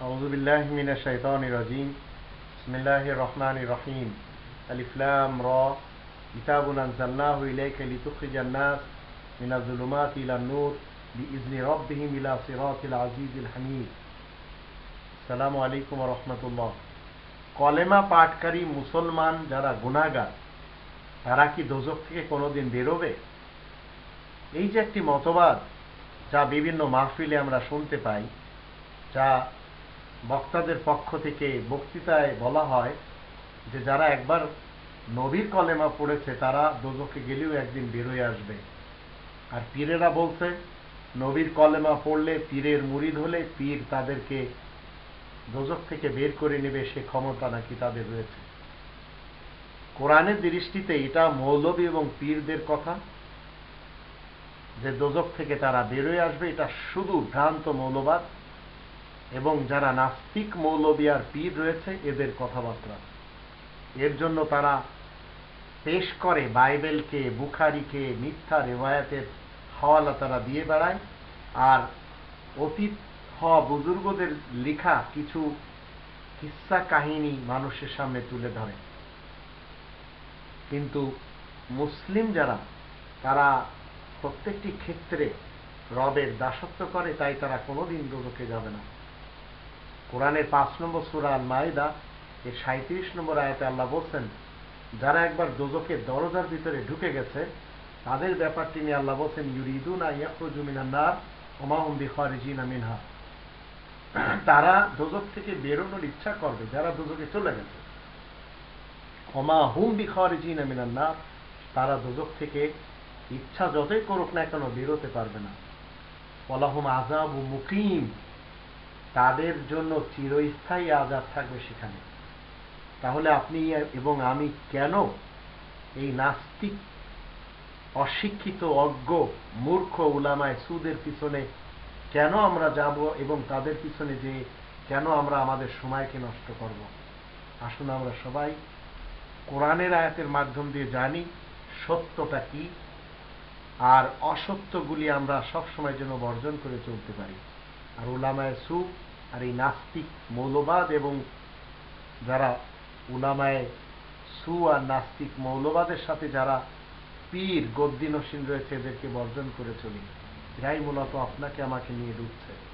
أعوذ بالله من الشيطان الرجيم بسم الله الرحمن الرحيم ألف لام را كتاب أنزلناه إليك لتخرج الناس من الظلمات إلى النور بإذن ربهم إلى صراط العزيز الحميد السلام عليكم ورحمة الله কলেমা পাঠকারী মুসলমান যারা গুণাগার তারা কি দোজক থেকে কোনোদিন বেরোবে এই যে একটি মতবাদ যা বিভিন্ন মাহফিলে আমরা শুনতে পাই যা বক্তাদের পক্ষ থেকে বক্তৃতায় বলা হয় যে যারা একবার নবীর কলেমা পড়েছে, তারা দোজকে গেলেও একদিন বেরোয় আসবে। আর পীরেরা বলছে, নবীর কলেমা পড়লে পীরের মুরিদ হলে পীর তাদেরকে দোজক থেকে বের করে নেবে, সে ক্ষমতা নাকি তাদের রয়েছে। কোরআনের দৃষ্টিতে এটা মৌলবী এবং পীরদের কথা, যে দোজক থেকে তারা বেরোয় আসবে, এটা শুধু ভ্রান্ত মৌলবাদ। এবং যারা নাস্তিক মৌলবিয়ার পীর রয়েছে, এদের কথাবার্তা। এর জন্য তারা পেশ করে বাইবেলকে, বুখারিকে, মিথ্যা রেওয়ায়াতের হওয়ালা তারা দিয়ে বেড়ায়। আর অতীত হওয়া বুজুর্গদের লেখা কিছু কিস্সা কাহিনী মানুষের সামনে তুলে ধরে। কিন্তু মুসলিম যারা, তারা প্রত্যেকটি ক্ষেত্রে রবের দাসত্ব করে, তাই তারা কোনোদিন দোজকে যাবে না। কোরআনের পাঁচ নম্বর সুরা আল মাইদা এর সাঁত্রিশ নম্বর আয়াতে আল্লাহ বলছেন, যারা একবার দোজকের দরজার ভিতরে ঢুকে গেছে, তাদের ব্যাপারটি নিয়ে আল্লাহ বলছেন, ইউরিদুন ইয়াকুজুমিনান্নার ওমাহুম বিখারিজিনা মিনহা। তারা দোজক থেকে বেরোনোর ইচ্ছা করবে, যারা দোজকে চলে গেছে। ওমা হুম বিখারিজিনা মিনান্নার তারা দোজক থেকে ইচ্ছা যতই করুক না কেন বেরোতে পারবে না। ওলাহুম আজাব ও মুকিম। তাদের জন্য চিরস্থায়ী আজাদ থাকবে সেখানে। তাহলে আপনি এবং আমি কেন এই নাস্তিক, অশিক্ষিত, অজ্ঞ, মূর্খ উলামায় সুদের পিছনে কেন আমরা যাব এবং তাদের পিছনে যে কেন আমরা আমাদের সময়কে নষ্ট করব? আসুন আমরা সবাই কোরআনের আয়াতের মাধ্যম দিয়ে জানি, সত্যটা কি, আর অসত্যগুলি আমরা সবসময় যেন বর্জন করে চলতে পারি। আর ওলামায় সু আর এই নাস্তিক মৌলবাদ এবং যারা ওলামায় সু আর নাস্তিক মৌলবাদের সাথে যারা পীর গদ্দিনসীন রয়েছে, এদেরকে বর্জন করে চলি। এরাই মূলত আপনাকে আমাকে নিয়ে ডুবছে।